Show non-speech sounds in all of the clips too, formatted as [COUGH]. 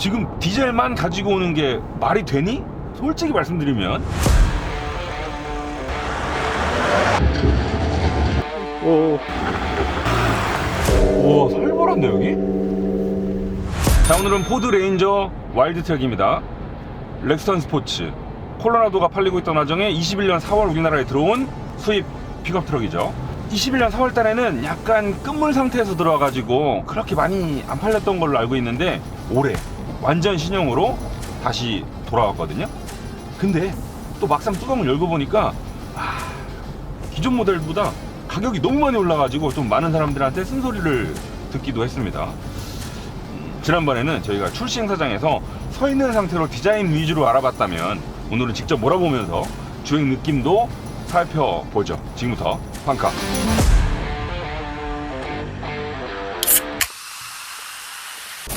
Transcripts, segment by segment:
지금 디젤만 가지고 오는 게 말이 되니? 솔직히 말씀드리면 오. 와 살벌한데 여기? 자 오늘은 포드 레인저 와일드 트랙입니다 렉스턴 스포츠 콜로라도가 팔리고 있던 와중에 21년 4월 우리나라에 들어온 수입 픽업 트럭이죠 21년 4월 달에는 약간 끝물 상태에서 들어와가지고 그렇게 많이 안 팔렸던 걸로 알고 있는데 올해 완전 신형으로 다시 돌아왔거든요 근데 또 막상 뚜껑을 열고 보니까 아, 기존 모델보다 가격이 너무 많이 올라가지고 좀 많은 사람들한테 쓴소리를 듣기도 했습니다. 음, 지난번에는 저희가 출시 행사장에서 서 있는 상태로 디자인 위주로 알아봤다면 오늘은 직접 몰아보면서 주행 느낌도 살펴보죠. 지금부터 판카.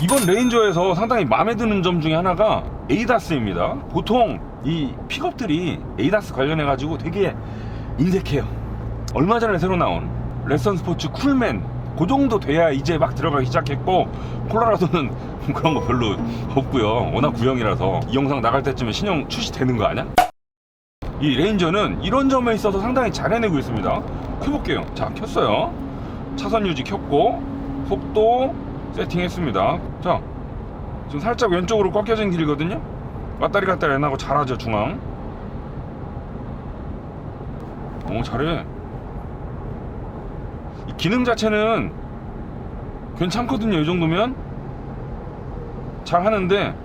이번 레인저에서 상당히 마음에 드는 점 중에 하나가 에이다스입니다. 보통 이 픽업들이 에이다스 관련해 가지고 되게 인색해요. 얼마 전에 새로 나온 레선 스포츠 쿨맨 그 정도 돼야 이제 막 들어가기 시작했고 콜로라도는 [LAUGHS] 그런 거 별로 없고요. 워낙 구형이라서 이 영상 나갈 때쯤에 신형 출시되는 거 아니야? 이 레인저는 이런 점에 있어서 상당히 잘 해내고 있습니다. 켜볼게요. 자, 켰어요. 차선 유지 켰고 속도 세팅했습니다. 자, 지금 살짝 왼쪽으로 꺾여진 길이거든요. 왔다리 갔다리 안 하고 잘하죠 중앙. 오 잘해. 이 기능 자체는 괜찮거든요. 이 정도면 잘 하는데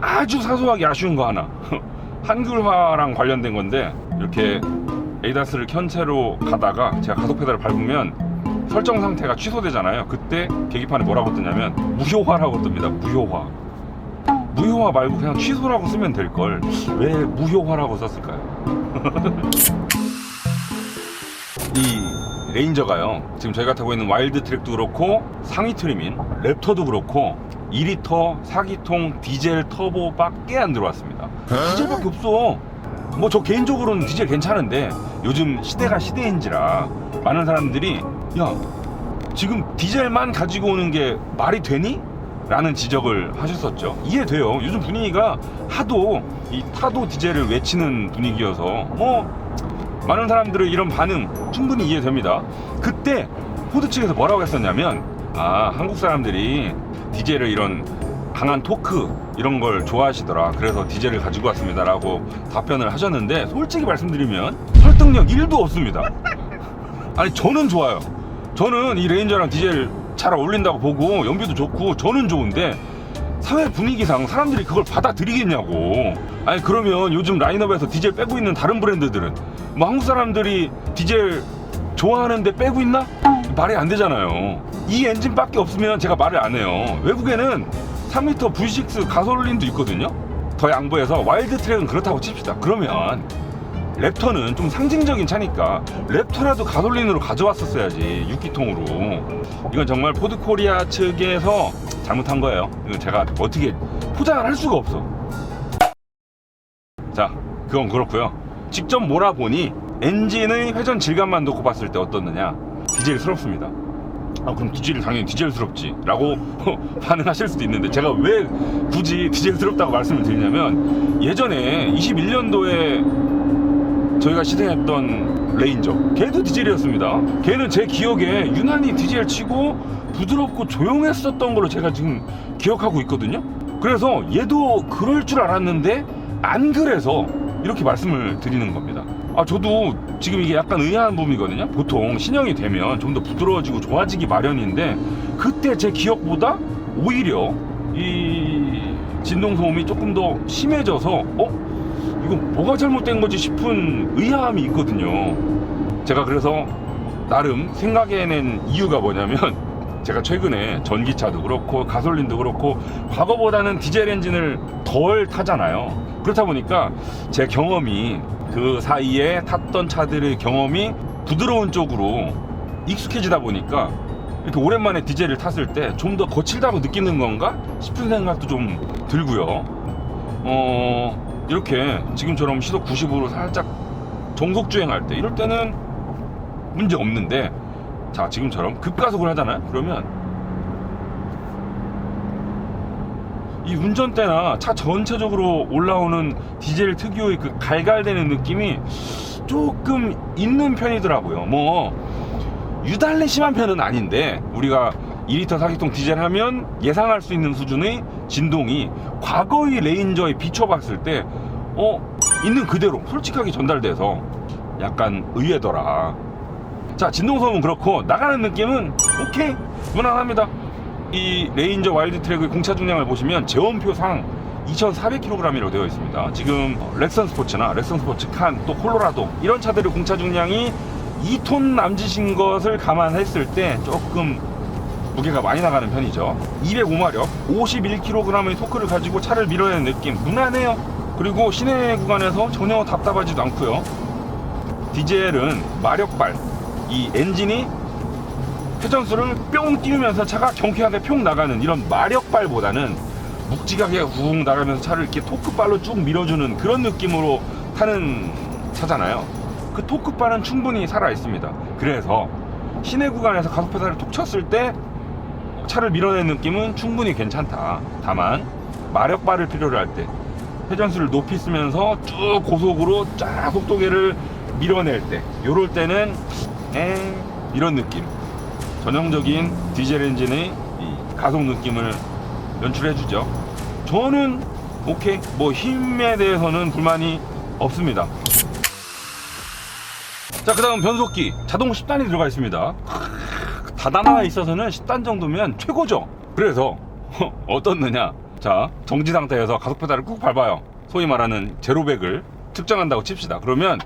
아주 사소하게 아쉬운 거 하나. [LAUGHS] 한글화랑 관련된 건데 이렇게 에이다스를 켠 채로 가다가 제가 가속 페달을 밟으면 설정 상태가 취소되잖아요. 그때 계기판에 뭐라고 뜨냐면 무효화라고 뜹니다. 무효화. 무효화 말고 그냥 취소라고 쓰면 될 걸. 왜 무효화라고 썼을까요? [LAUGHS] 이 레인저가요. 지금 저희가 타고 있는 와일드 트랙도 그렇고 상위 트림인 랩터도 그렇고 2리터 4기통 디젤 터보밖에 안 들어왔습니다. 디젤밖에 없어. 뭐 저 개인적으로는 디젤 괜찮은데 요즘 시대가 시대인지라 많은 사람들이 야 지금 디젤만 가지고 오는 게 말이 되니? 라는 지적을 하셨었죠. 이해돼요. 요즘 분위기가 하도 이 타도 디젤을 외치는 분위기여서 뭐 많은 사람들의 이런 반응 충분히 이해됩니다. 그때 포드 측에서 뭐라고 했었냐면 아 한국 사람들이 디젤을 이런 강한 토크 이런 걸 좋아하시더라. 그래서 디젤을 가지고 왔습니다라고 답변을 하셨는데 솔직히 말씀드리면 설득력 1도 없습니다. 아니 저는 좋아요. 저는 이 레인저랑 디젤 잘 어울린다고 보고 연비도 좋고 저는 좋은데 사회 분위기상 사람들이 그걸 받아들이겠냐고. 아니 그러면 요즘 라인업에서 디젤 빼고 있는 다른 브랜드들은 뭐 한국 사람들이 디젤 좋아하는데 빼고 있나? 말이 안 되잖아요. 이 엔진밖에 없으면 제가 말을 안 해요. 외국에는 3리터 V6 가솔린도 있거든요. 더 양보해서 와일드 트랙은 그렇다고 칩시다. 그러면 랩터는 좀 상징적인 차니까 랩터라도 가솔린으로 가져왔었어야지 6기통으로. 이건 정말 포드 코리아 측에서 잘못한 거예요. 이건 제가 어떻게 포장을 할 수가 없어. 자 그건 그렇고요. 직접 몰아보니 엔진의 회전 질감만 놓고 봤을 때 어떻느냐? 디젤스럽습니다. 아 그럼 디젤이 당연히 디젤스럽지. 라고 [LAUGHS] 반응하실 수도 있는데 제가 왜 굳이 디젤스럽다고 말씀을 드리냐면 예전에 21년도에 저희가 시승했던 레인저. 걔도 디젤이었습니다. 걔는 제 기억에 유난히 디젤 치고 부드럽고 조용했었던 걸로 제가 지금 기억하고 있거든요. 그래서 얘도 그럴 줄 알았는데 안 그래서 이렇게 말씀을 드리는 겁니다. 아 저도 지금 이게 약간 의아한 부분이거든요. 보통 신형이 되면 좀 더 부드러워지고 좋아지기 마련인데 그때 제 기억보다 오히려 이 진동 소음이 조금 더 심해져서 어? 이거 뭐가 잘못된 거지 싶은 의아함이 있거든요. 제가 그래서 나름 생각해낸 이유가 뭐냐면 [LAUGHS] 제가 최근에 전기차도 그렇고 가솔린도 그렇고 과거보다는 디젤 엔진을 덜 타잖아요. 그렇다 보니까 제 경험이 그 사이에 탔던 차들의 경험이 부드러운 쪽으로 익숙해지다 보니까 이렇게 오랜만에 디젤을 탔을 때 좀 더 거칠다고 느끼는 건가 싶은 생각도 좀 들고요. 어 이렇게 지금처럼 시속 90으로 살짝 정속 주행할 때 이럴 때는 문제 없는데 자 지금처럼 급가속을 하잖아요 그러면 이 운전대나 차 전체적으로 올라오는 디젤 특유의 그 갈갈대는 느낌이 조금 있는 편이더라고요. 뭐 유달리 심한 편은 아닌데 우리가 2리터 사기통 디젤 하면 예상할 수 있는 수준의 진동이 과거의 레인저에 비춰봤을 때 어, 있는 그대로 솔직하게 전달돼서 약간 의외더라. 자, 진동소음은 그렇고 나가는 느낌은 오케이 무난합니다. 이 레인저 와일드 트랙의 공차 중량을 보시면 제원표상 2,400kg이라고 되어 있습니다. 지금 렉선 스포츠나 렉선 스포츠 칸, 또 콜로라도 이런 차들의 공차 중량이 2톤 남짓인 것을 감안했을 때 조금 무게가 많이 나가는 편이죠. 205마력, 51kg의 토크를 가지고 차를 밀어내는 느낌 무난해요. 그리고 시내 구간에서 전혀 답답하지도 않고요. 디젤은 마력발, 이 엔진이 회전수를 뿅 띄우면서 차가 경쾌하게 평 나가는 이런 마력발보다는 묵직하게 훅 나가면서 차를 이렇게 토크발로 쭉 밀어주는 그런 느낌으로 타는 차잖아요. 그 토크발은 충분히 살아 있습니다. 그래서 시내 구간에서 가속 페달을 톡 쳤을 때 차를 밀어내는 느낌은 충분히 괜찮다. 다만 마력 발을 필요로 할 때 회전수를 높이 쓰면서 쭉 고속으로 쫙 속도계를 밀어낼 때 요럴 때는 에 이런 느낌 전형적인 디젤 엔진의 이 가속 느낌을 연출해 주죠. 저는 오케이 뭐 힘에 대해서는 불만이 없습니다. 자 그 다음 변속기 자동 10단이 들어가 있습니다. 다단화에 있어서는 10단 정도면 최고죠. 그래서 [LAUGHS] 어떻느냐? 자 정지 상태에서 가속 페달을 꾹 밟아요. 소위 말하는 제로백을 측정한다고 칩시다. 그러면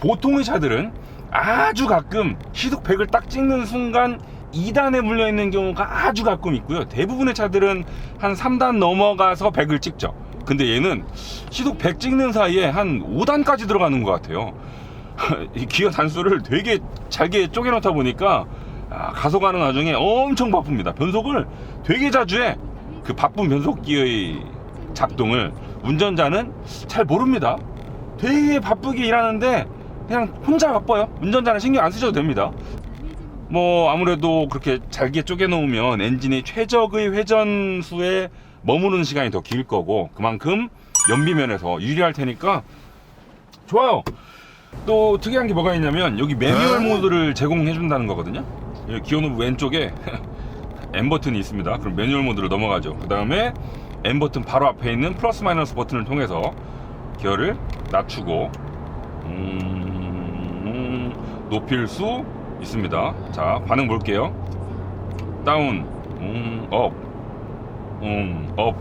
보통의 차들은 아주 가끔 시속 100을 딱 찍는 순간 2단에 물려 있는 경우가 아주 가끔 있고요. 대부분의 차들은 한 3단 넘어가서 100을 찍죠. 근데 얘는 시속 100 찍는 사이에 한 5단까지 들어가는 것 같아요. [LAUGHS] 이 기어 단수를 되게 잘게 쪼개놓다 보니까 아, 가속하는 와중에 엄청 바쁩니다. 변속을 되게 자주 해. 그 바쁜 변속기의 작동을 운전자는 잘 모릅니다. 되게 바쁘게 일하는데 그냥 혼자 바빠요. 운전자는 신경 안 쓰셔도 됩니다. 뭐 아무래도 그렇게 잘게 쪼개 놓으면 엔진이 최적의 회전 수에 머무는 시간이 더 길 거고 그만큼 연비면에서 유리할 테니까 좋아요. 또 특이한 게 뭐가 있냐면 여기 매뉴얼 모드를 제공해 준다는 거거든요. 여기 기어 노브 왼쪽에 [LAUGHS] M 버튼이 있습니다. 그럼 매뉴얼 모드로 넘어가죠. 그 다음에 M 버튼 바로 앞에 있는 플러스 마이너스 버튼을 통해서 기어를 낮추고 음, 높일 수 있습니다. 자 반응 볼게요. 다운, 음, 업, 음, 업.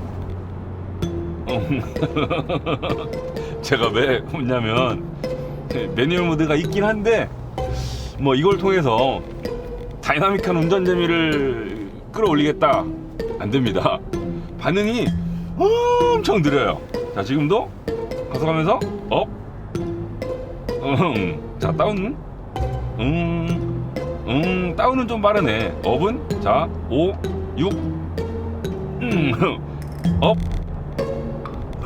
음. [LAUGHS] 제가 왜 웃냐면 매뉴얼 모드가 있긴 한데 뭐 이걸 통해서 다이나믹한 운전 재미를 끌어올리겠다. 안 됩니다. 반응이 엄청 느려요. 자 지금도 가속하면서 업 음, 자 다운. 음, 음 다운은 좀 빠르네. 업은? 자 5, 6 음, 업.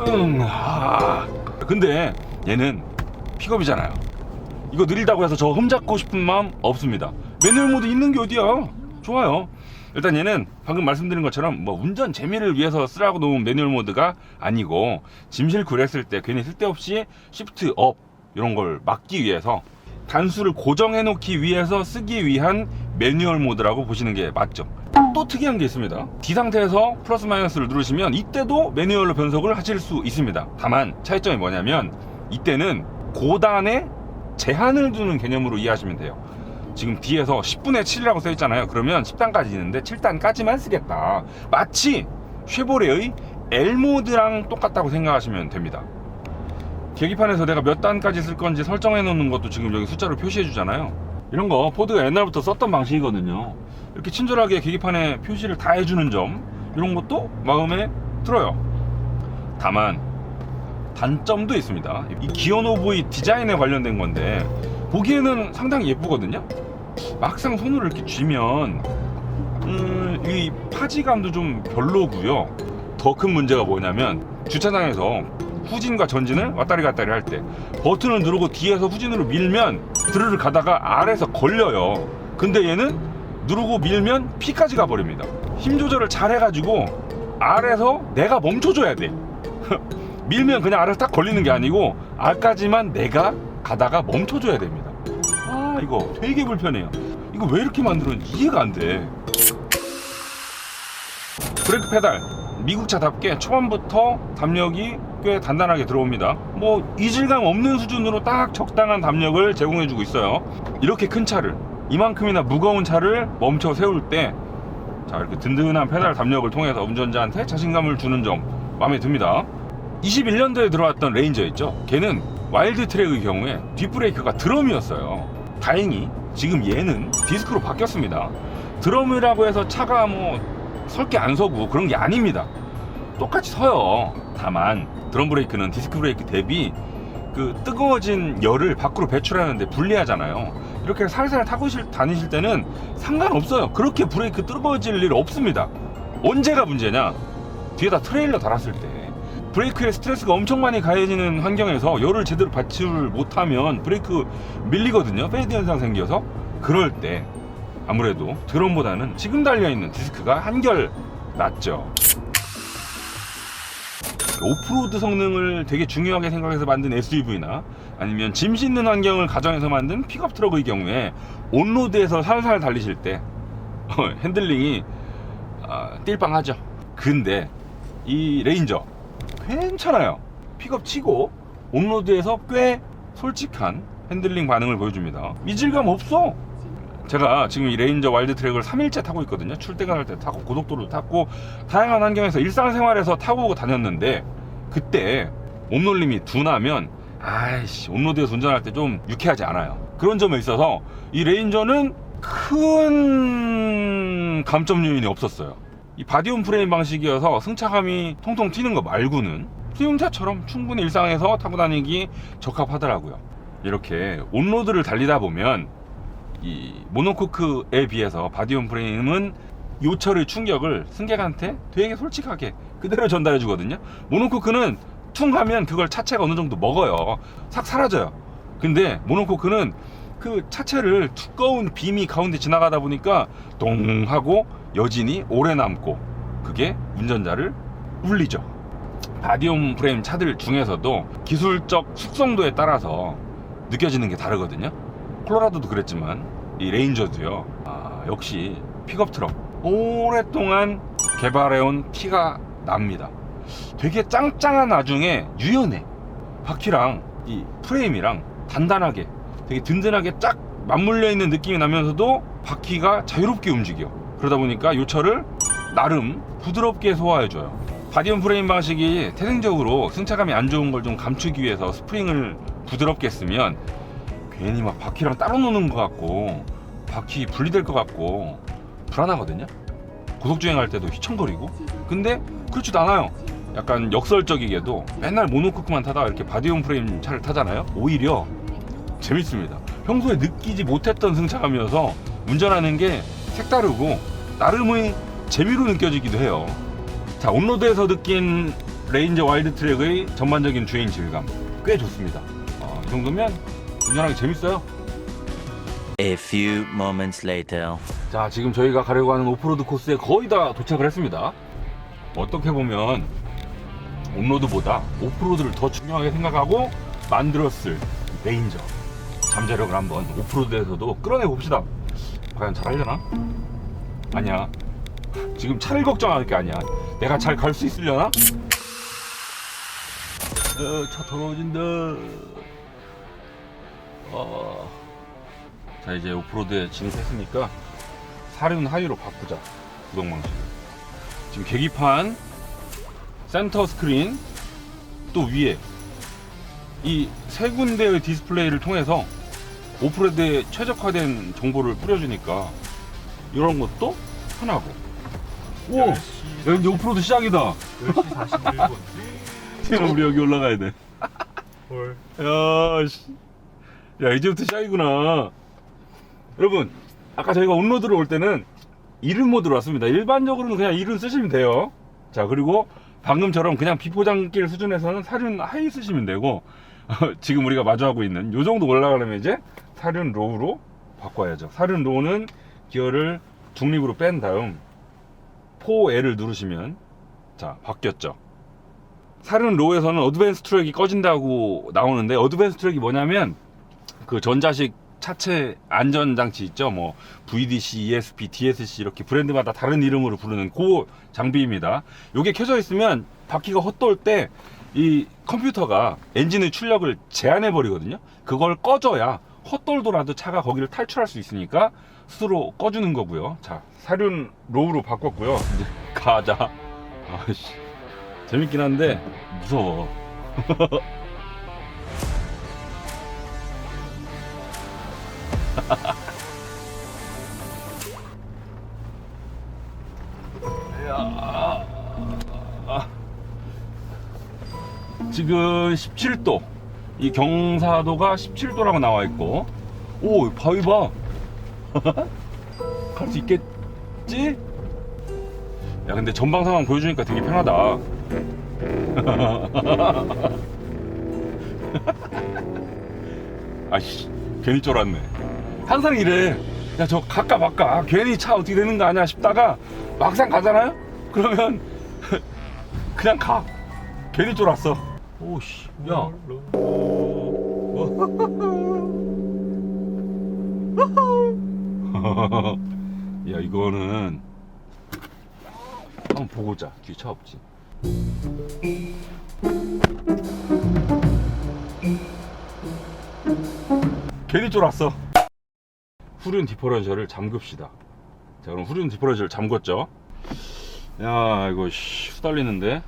음, 아. 근데 얘는 픽업이잖아요. 이거 느리다고 해서 저 흠잡고 싶은 마음 없습니다. 매뉴얼 모드 있는 게 어디야? 좋아요. 일단 얘는 방금 말씀드린 것처럼 뭐 운전 재미를 위해서 쓰라고 놓은 매뉴얼 모드가 아니고 짐실 그랬을 때 괜히 쓸데없이 시프트 업 이런 걸 막기 위해서 단수를 고정해 놓기 위해서 쓰기 위한 매뉴얼 모드라고 보시는 게 맞죠. 또 특이한 게 있습니다. D 상태에서 플러스 마이너스를 누르시면 이때도 매뉴얼로 변속을 하실 수 있습니다. 다만 차이점이 뭐냐면 이때는 고단에 제한을 두는 개념으로 이해하시면 돼요. 지금 D에서 10분의 7이라고 써 있잖아요. 그러면 10단까지 있는데 7단까지만 쓰겠다. 마치 쉐보레의 L 모드랑 똑같다고 생각하시면 됩니다. 계기판에서 내가 몇 단까지 쓸 건지 설정해 놓는 것도 지금 여기 숫자로 표시해 주잖아요. 이런 거 포드가 옛날부터 썼던 방식이거든요. 이렇게 친절하게 계기판에 표시를 다 해주는 점 이런 것도 마음에 들어요. 다만 단점도 있습니다. 이 기어노브의 디자인에 관련된 건데 보기에는 상당히 예쁘거든요. 막상 손으로 이렇게 쥐면 음, 이 파지감도 좀 별로고요. 더 큰 문제가 뭐냐면 주차장에서 후진과 전진을 왔다리 갔다리 할 때 버튼을 누르고 뒤에서 후진으로 밀면 드르르 가다가 아래에서 걸려요. 근데 얘는 누르고 밀면 피까지 가버립니다. 힘 조절을 잘 해가지고 R에서 내가 멈춰줘야 돼. [LAUGHS] 밀면 그냥 R에서 딱 걸리는 게 아니고 R까지만 내가 가다가 멈춰줘야 됩니다. 아 이거 되게 불편해요. 이거 왜 이렇게 만들었는지 이해가 안 돼. 브레이크 페달 미국 차답게 초반부터 담력이 꽤 단단하게 들어옵니다. 뭐 이질감 없는 수준으로 딱 적당한 담력을 제공해주고 있어요. 이렇게 큰 차를 이만큼이나 무거운 차를 멈춰 세울 때 자 이렇게 든든한 페달 담력을 통해서 운전자한테 자신감을 주는 점 마음에 듭니다. 21년도에 들어왔던 레인저 있죠. 걔는 와일드 트랙의 경우에 뒷브레이크가 드럼이었어요. 다행히 지금 얘는 디스크로 바뀌었습니다. 드럼이라고 해서 차가 뭐 설게 안 서고 그런 게 아닙니다. 똑같이 서요. 다만 드럼 브레이크는 디스크 브레이크 대비 그 뜨거워진 열을 밖으로 배출하는데 불리하잖아요. 이렇게 살살 타고 실- 다니실 때는 상관없어요. 그렇게 브레이크 뜨거워질 일 없습니다. 언제가 문제냐? 뒤에다 트레일러 달았을 때 브레이크에 스트레스가 엄청 많이 가해지는 환경에서 열을 제대로 받칠 못하면 브레이크 밀리거든요. 페이드 현상 생겨서 그럴 때 아무래도 드럼보다는 지금 달려있는 디스크가 한결 낫죠. 오프로드 성능을 되게 중요하게 생각해서 만든 SUV나 아니면 짐 싣는 환경을 가정해서 만든 픽업 트럭의 경우에 온로드에서 살살 달리실 때 어, 핸들링이 아, 띨빵하죠. 근데 이 레인저 괜찮아요. 픽업 치고 온로드에서 꽤 솔직한 핸들링 반응을 보여줍니다. 이질감 없어. 제가 지금 이 레인저 와일드 트랙을 3일째 타고 있거든요. 출퇴근할 때 타고 고속도로 탔고 다양한 환경에서 일상생활에서 타고 다녔는데 그때 몸놀림이 둔하면 아이씨 온로드에서 운전할 때 좀 유쾌하지 않아요. 그런 점에 있어서 이 레인저는 큰 감점 요인이 없었어요. 이 바디온 프레임 방식이어서 승차감이 통통 튀는 거 말고는 수용차처럼 충분히 일상에서 타고 다니기 적합하더라고요. 이렇게 온로드를 달리다 보면 이 모노코크에 비해서 바디온 프레임은 요철의 충격을 승객한테 되게 솔직하게 그대로 전달해 주거든요. 모노코크는 퉁 하면 그걸 차체가 어느 정도 먹어요. 싹 사라져요. 근데 모노코크는 그 차체를 두꺼운 빔이 가운데 지나가다 보니까 동 하고 여진이 오래 남고 그게 운전자를 울리죠. 바디온 프레임 차들 중에서도 기술적 숙성도에 따라서 느껴지는 게 다르거든요. 콜로라도도 그랬지만 이 레인저도요. 아, 역시 픽업 트럭 오랫동안 개발해온 티가 납니다. 되게 짱짱한 나중에 유연해. 바퀴랑 이 프레임이랑 단단하게 되게 든든하게 쫙 맞물려 있는 느낌이 나면서도 바퀴가 자유롭게 움직여. 그러다 보니까 요철을 나름 부드럽게 소화해줘요. 바디온 프레임 방식이 태생적으로 승차감이 안 좋은 걸 좀 감추기 위해서 스프링을 부드럽게 쓰면 괜히 막 바퀴랑 따로 노는 것 같고 바퀴 분리될 것 같고 불안하거든요. 고속주행할 때도 휘청거리고 근데 그렇지도 않아요. 약간 역설적이게도 맨날 모노코크만 타다가 이렇게 바디온 프레임 차를 타잖아요. 오히려 재밌습니다. 평소에 느끼지 못했던 승차감이어서 운전하는 게 색다르고 나름의 재미로 느껴지기도 해요. 자 온로드에서 느낀 레인저 와일드 트랙의 전반적인 주행 질감 꽤 좋습니다. 어, 이 정도면 운전하기 재밌어요. A few moments later. 자 지금 저희가 가려고 하는 오프로드 코스에 거의 다 도착을 했습니다 어떻게 보면 온로드보다 오프로드를 더 중요하게 생각하고 만들었을 레인저 잠재력을 한번 오프로드에서도 끌어내 봅시다 과연 잘하려나? 아니야. 지금 차를 걱정할 게 아니야. 내가 잘 갈 수 있으려나? 어, 차 더러워진다. 어... 자 이제 오프로드에 진입했으니까 사륜 하위로 바꾸자 구동 방식 지금 계기판 센터 스크린 또 위에 이 세 군데의 디스플레이를 통해서 오프로드에 최적화된 정보를 뿌려주니까 이런 것도 편하고 오! 야 이제 오프로드 시작이다 10시 41분. 지금 우리 여기 올라가야 돼 헐. 야, 씨. 야, 이제부터 시작이구나. 여러분, 아까 저희가 온로드로 올 때는 이른 모드로 왔습니다. 일반적으로는 그냥 이른 쓰시면 돼요. 자, 그리고 방금처럼 그냥 비포장길 수준에서는 사륜 하이 쓰시면 되고, [LAUGHS] 지금 우리가 마주하고 있는 요 정도 올라가려면 이제 사륜 로우로 바꿔야죠. 사륜 로우는 기어를 중립으로 뺀 다음 4L을 누르시면 자 바뀌었죠. 사륜 로에서는 어드밴스 트랙이 꺼진다고 나오는데 어드밴스 트랙이 뭐냐면 그 전자식 차체 안전 장치 있죠. 뭐 VDC, ESP, DSC 이렇게 브랜드마다 다른 이름으로 부르는 그 장비입니다. 요게 켜져 있으면 바퀴가 헛돌 때 이 컴퓨터가 엔진의 출력을 제한해 버리거든요. 그걸 꺼줘야 헛돌더라도 차가 거기를 탈출할 수 있으니까 스스로 꺼주는 거고요. 자, 사륜 로우로 바꿨고요. 이제 [LAUGHS] 가자. 아씨. 재밌긴 한데 무서워. [LAUGHS] 야, 아. 지금 17도. 이 경사도가 17도라고 나와 있고. 오, 바위 봐. [LAUGHS] 갈 수 있겠지? 야, 근데 전방 상황 보여주니까 되게 편하다. [LAUGHS] 아이씨, 괜히 쫄았네. 항상 이래. 야, 저 갈까 말까. 괜히 차 어떻게 되는 거 아니야 싶다가 막상 가잖아요? 그러면 [LAUGHS] 그냥 가. 괜히 쫄았어. 오씨, 야. 야, 이거는 한번 보고 자. 뒤에 차 없지. 괜히 쫄았어. 후륜 디퍼런셜을 잠급시다. 자, 그럼 후륜 디퍼런셜 잠궜죠. 야, 이거 씨, 수달리는데.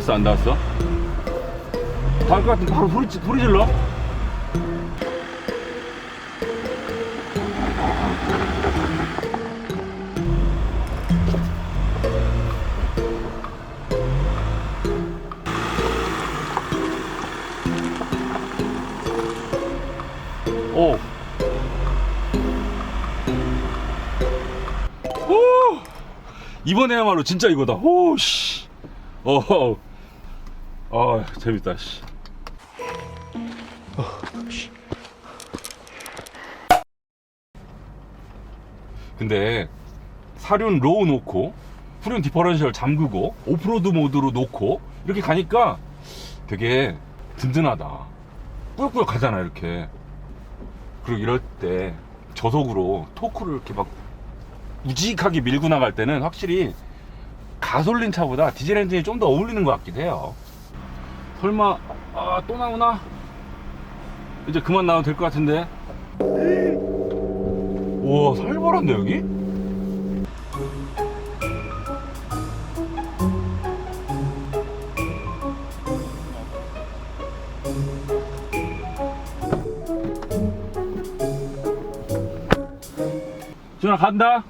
닿았어 안 닿았어? 닿을 것 같은데 바로 소리, 지- 소리 질러 오. 오. 이번에야말로 진짜 이거다. 오 씨. 어. 아, 재밌다 씨. 근데 사륜 로우 놓고 후륜 디퍼런셜 잠그고 오프로드 모드로 놓고 이렇게 가니까 되게 든든하다. 꾸역꾸역 가잖아 이렇게. 그리고 이럴 때 저속으로 토크를 이렇게 막 우직하게 밀고 나갈 때는 확실히 가솔린 차보다 디젤 엔진이 좀 더 어울리는 것 같기도 해요. 설마 아, 또 나오나? 이제 그만 나와도 될 것 같은데. 우와 살벌한데 여기? 준아 간다.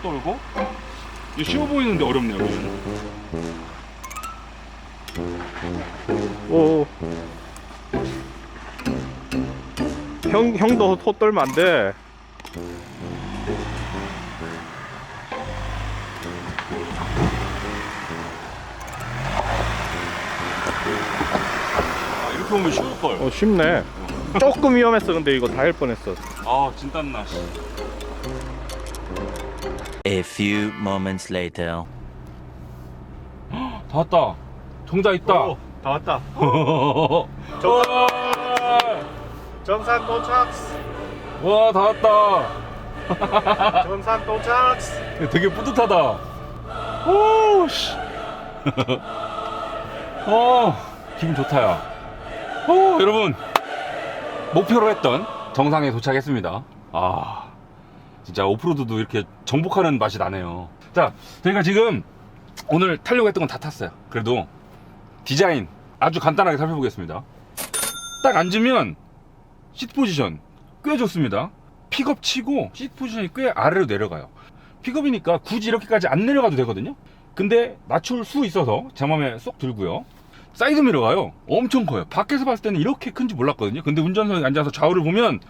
있어서 헛돌고. 이거 쉬워 보이는데 어렵네요 오. 형 형도 헛 떨면 안 돼. 아, 이렇게 보면 쉬울 걸. 어 쉽네. 조금 위험했어. 근데 이거 다 할 뻔했어. 아 진땀나 A few moments later. [GASPS] 다 왔다. 정자 있다. 오, 다 왔다. [LAUGHS] 정산. 도착. 와 다 왔다. [LAUGHS] 정산 도착. 되게 뿌듯하다. 오 씨. [LAUGHS] 어 기분 좋다 야. 오 여러분. 목표로 했던 정상에 도착했습니다. 아 진짜 오프로드도 이렇게 정복하는 맛이 나네요. 자 저희가 지금 오늘 타려고 했던 건 다 탔어요. 그래도 디자인 아주 간단하게 살펴보겠습니다. 딱 앉으면 시트 포지션 꽤 좋습니다. 픽업 치고 시트 포지션이 꽤 아래로 내려가요. 픽업이니까 굳이 이렇게까지 안 내려가도 되거든요. 근데 낮출 수 있어서 제 마음에 쏙 들고요. 사이드 미러가요 엄청 커요. 밖에서 봤을 때는 이렇게 큰지 몰랐거든요. 근데 운전석에 앉아서 좌우를 보면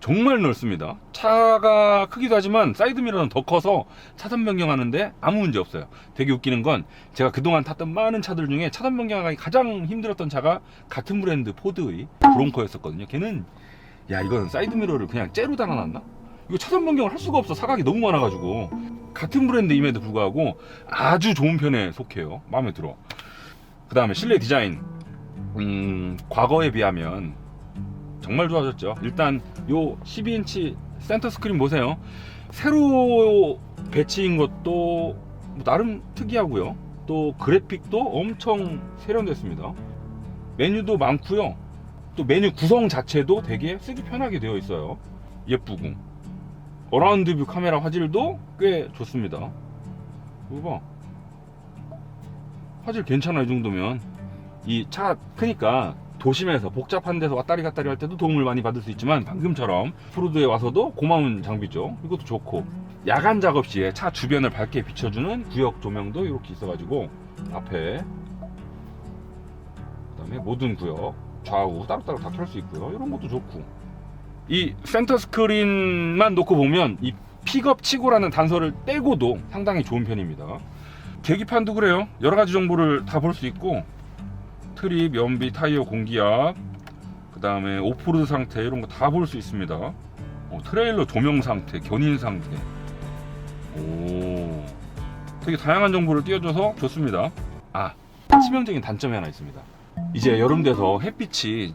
정말 넓습니다. 차가 크기도 하지만 사이드 미러는 더 커서 차선 변경하는데 아무 문제 없어요. 되게 웃기는 건 제가 그동안 탔던 많은 차들 중에 차선 변경하기 가장 힘들었던 차가 같은 브랜드 포드의 브롱커였었거든요. 걔는 야 이건 사이드 미러를 그냥 째로 달아놨나? 이거 차선 변경을 할 수가 없어. 사각이 너무 많아가지고. 같은 브랜드임에도 불구하고 아주 좋은 편에 속해요. 마음에 들어. 그 다음에 실내 디자인. 음, 과거에 비하면 정말 좋아졌죠? 일단 요 12인치 센터 스크린 보세요. 새로 배치인 것도 뭐 나름 특이하고요. 또 그래픽도 엄청 세련됐습니다. 메뉴도 많고요. 또 메뉴 구성 자체도 되게 쓰기 편하게 되어 있어요. 예쁘고. 어라운드 뷰 카메라 화질도 꽤 좋습니다. 이거 봐. 화질 괜찮아 이 정도면. 이 차 크니까 도심에서 복잡한 데서 왔다리 갔다리 할 때도 도움을 많이 받을 수 있지만 방금처럼 프로드에 와서도 고마운 장비죠. 이것도 좋고 야간 작업 시에 차 주변을 밝게 비춰주는 구역 조명도 이렇게 있어가지고 앞에 그 다음에 모든 구역 좌우 따로따로 다 켤 수 있고요. 이런 것도 좋고. 이 센터 스크린만 놓고 보면 이 픽업 치고라는 단서를 떼고도 상당히 좋은 편입니다. 계기판도 그래요. 여러 가지 정보를 다 볼 수 있고 트립, 연비, 타이어 공기압 그 다음에 오프로드 상태 이런 거 다 볼 수 있습니다. 어, 트레일러 조명 상태, 견인 상태. 오 되게 다양한 정보를 띄워줘서 좋습니다. 아 치명적인 단점이 하나 있습니다. 이제 여름 돼서 햇빛이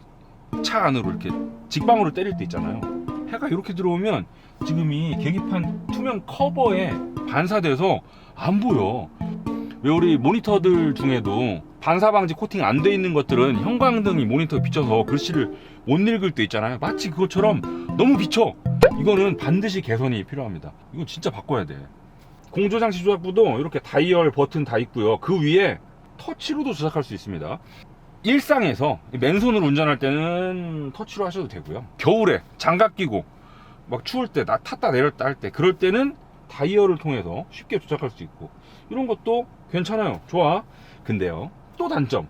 차 안으로 이렇게 직방으로 때릴 때 있잖아요. 해가 이렇게 들어오면 지금 이 계기판 투명 커버에 반사돼서 안 보여 왜 우리 모니터들 중에도 반사 방지 코팅 안 돼 있는 것들은 형광등이 모니터에 비쳐서 글씨를 못 읽을 때 있잖아요. 마치 그것처럼 너무 비쳐 이거는 반드시 개선이 필요합니다. 이거 진짜 바꿔야 돼. 공조장치 조작부도 이렇게 다이얼 버튼 다 있고요. 그 위에 터치로도 조작할 수 있습니다. 일상에서 맨손으로 운전할 때는 터치로 하셔도 되고요. 겨울에 장갑 끼고 막 추울 때 나 탔다 내렸다 할 때 그럴 때는 다이얼을 통해서 쉽게 조작할 수 있고 이런 것도 괜찮아요. 좋아. 근데요 또 단점.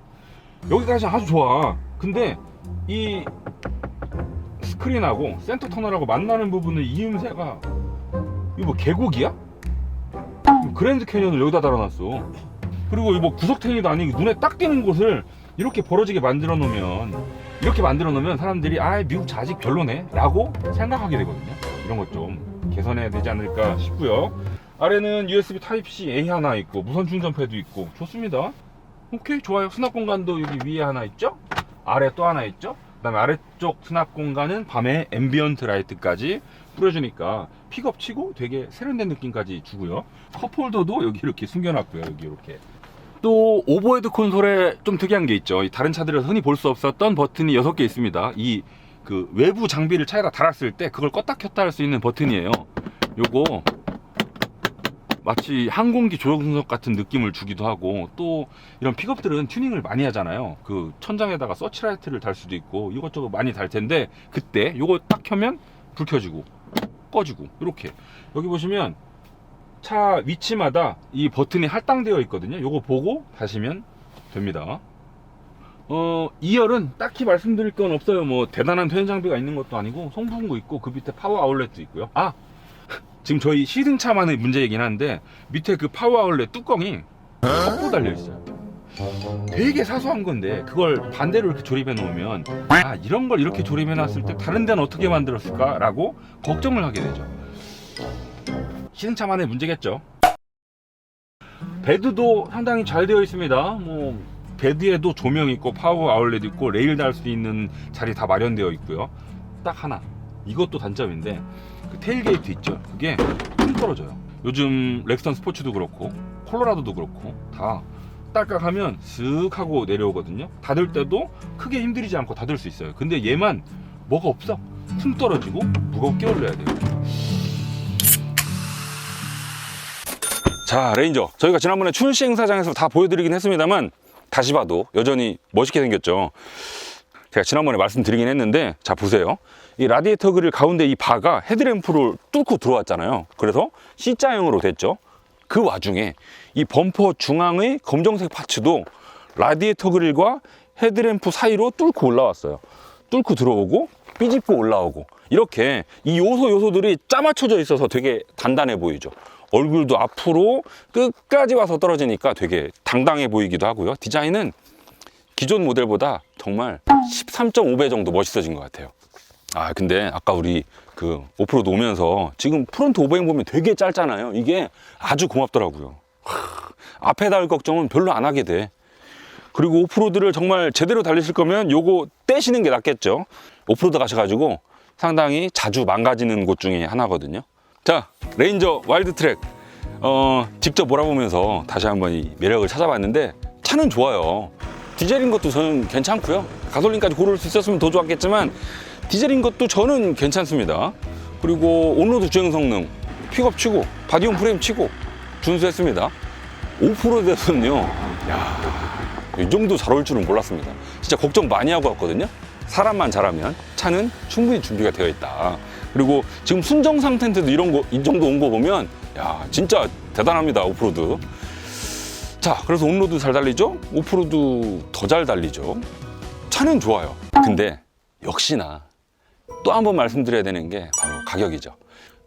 여기까지 아주 좋아. 근데 이 스크린하고 센터 터널하고 만나는 부분의 이음새가 이거 뭐 계곡이야? 그랜드 캐년을 여기다 달아놨어. 그리고 이거 뭐 구석탱이도 아니고 눈에 딱 띄는 곳을 이렇게 벌어지게 만들어 놓으면 이렇게 만들어 놓으면 사람들이 아 미국 차 아직 별로네. 라고 생각하게 되거든요. 이런 것 좀 개선해야 되지 않을까 싶고요 아래는 USB 타입C A 하나 있고 무선 충전패도 있고. 좋습니다. 오케이 좋아요. 수납 공간도 여기 위에 하나 있죠? 아래 또 하나 있죠? 그 다음에 아래쪽 수납 공간은 밤에 앰비언트 라이트까지 뿌려주니까 픽업 치고 되게 세련된 느낌까지 주고요. 컵홀더도 여기 이렇게 숨겨놨고요. 여기 이렇게. 또 오버헤드 콘솔에 좀 특이한 게 있죠. 이 다른 차들에서 흔히 볼 수 없었던 버튼이 6개 있습니다. 이 그 외부 장비를 차에다 달았을 때 그걸 껐다 켰다 할 수 있는 버튼이에요. 요거 마치 항공기 조종석 같은 느낌을 주기도 하고 또 이런 픽업들은 튜닝을 많이 하잖아요. 그 천장에다가 서치라이트를 달 수도 있고 이것저것 많이 달 텐데 그때 요거 딱 켜면 불 켜지고 꺼지고 이렇게. 여기 보시면 차 위치마다 이 버튼이 할당되어 있거든요. 요거 보고 다시면 됩니다. 어 2열은 딱히 말씀드릴 건 없어요. 뭐 대단한 편의 장비가 있는 것도 아니고 송풍구 있고 그 밑에 파워 아울렛도 있고요. 아 지금 저희 시승차만의 문제이긴 한데 밑에 그 파워 아울렛 뚜껑이 컵으로 달려 있어요 되게 사소한 건데 그걸 반대로 이렇게 조립해 놓으면 아 이런 걸 이렇게 조립해 놨을 때 다른 데는 어떻게 만들었을까라고 걱정을 하게 되죠. 시승차만의 문제겠죠. 베드도 상당히 잘 되어 있습니다. 뭐 베드에도 조명 있고 파워 아울렛 있고 레일 달 수 있는 자리 다 마련되어 있고요. 딱 하나 이것도 단점인데 그 테일게이트 있죠. 그게 퉁 떨어져요. 요즘 렉선 스포츠도 그렇고 콜로라도도 그렇고 다 딸깍 하면 슥 하고 내려오거든요. 닫을 때도 크게 힘들이지 않고 닫을 수 있어요. 근데 얘만 뭐가 없어. 퉁 떨어지고 무겁게 올려야 돼요. 자, 레인저. 저희가 지난번에 출시 행사장에서 다 보여드리긴 했습니다만 다시 봐도 여전히 멋있게 생겼죠. 제가 지난번에 말씀드리긴 했는데 자 보세요. 이 라디에이터 그릴 가운데 이 바가 헤드램프를 뚫고 들어왔잖아요. 그래서 C자형으로 됐죠. 그 와중에 이 범퍼 중앙의 검정색 파츠도 라디에이터 그릴과 헤드램프 사이로 뚫고 올라왔어요. 뚫고 들어오고 삐집고 올라오고 이렇게 이 요소 요소들이 짜맞춰져 있어서 되게 단단해 보이죠. 얼굴도 앞으로 끝까지 와서 떨어지니까 되게 당당해 보이기도 하고요. 디자인은 기존 모델보다 정말 13.5배 정도 멋있어진 것 같아요. 아 근데 아까 우리 그 오프로드 오면서 지금 프론트 오버행 보면 되게 짧잖아요. 이게 아주 고맙더라고요. 하, 앞에 달 걱정은 별로 안 하게 돼. 그리고 오프로드를 정말 제대로 달리실 거면 요거 떼시는 게 낫겠죠. 오프로드 가셔가지고 상당히 자주 망가지는 곳 중에 하나거든요. 자, 레인저 와일드 트랙. 어, 직접 몰아보면서 다시 한번 이 매력을 찾아봤는데 차는 좋아요. 디젤인 것도 저는 괜찮고요. 가솔린까지 고를 수 있었으면 더 좋았겠지만 디젤인 것도 저는 괜찮습니다. 그리고 온로드 주행 성능, 픽업 치고, 바디온 프레임 치고 준수했습니다. 오프로드에서는요, 야, 이 정도 잘 올 줄은 몰랐습니다. 진짜 걱정 많이 하고 왔거든요. 사람만 잘하면 차는 충분히 준비가 되어 있다. 그리고 지금 순정 상태인데도 이런 거, 이 정도 온 거 보면, 야, 진짜 대단합니다, 오프로드. 자, 그래서 온로드 잘 달리죠? 오프로드 더 잘 달리죠? 차는 좋아요. 근데 역시나 또 한 번 말씀드려야 되는 게 바로 가격이죠.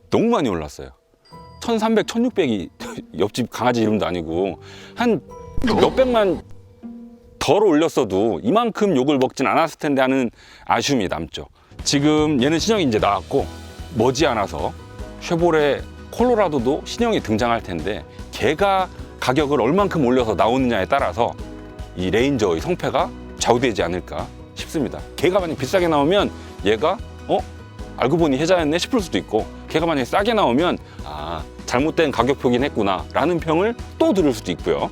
너무 많이 올랐어요. 1300, 1600이 [LAUGHS] 옆집 강아지 이름도 아니고 한 몇백만 덜 올렸어도 이만큼 욕을 먹진 않았을 텐데 하는 아쉬움이 남죠. 지금 얘는 신형이 이제 나왔고 머지않아서 쉐보레 콜로라도도 신형이 등장할 텐데 걔가 가격을 얼만큼 올려서 나오느냐에 따라서 이 레인저의 성패가 좌우되지 않을까 싶습니다. 걔가 만약 비싸게 나오면 얘가 어 알고 보니 혜자였네 싶을 수도 있고 걔가 만약 싸게 나오면 아 잘못된 가격표긴 했구나 라는 평을 또 들을 수도 있고요.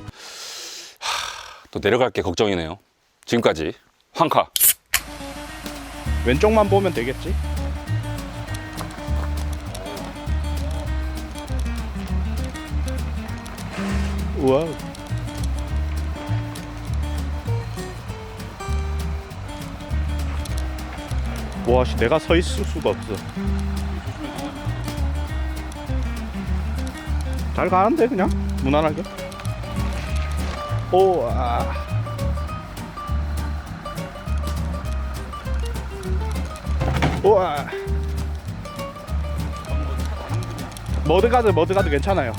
하, 또 내려갈 게 걱정이네요. 지금까지 황카 왼쪽만 보면 되겠지? 우와. 와, 씨, 내가 서 있을 수가 없어. 잘 가는데 그냥 무난하게. 오, 아. 우와. 머드가드 머드가드 괜찮아요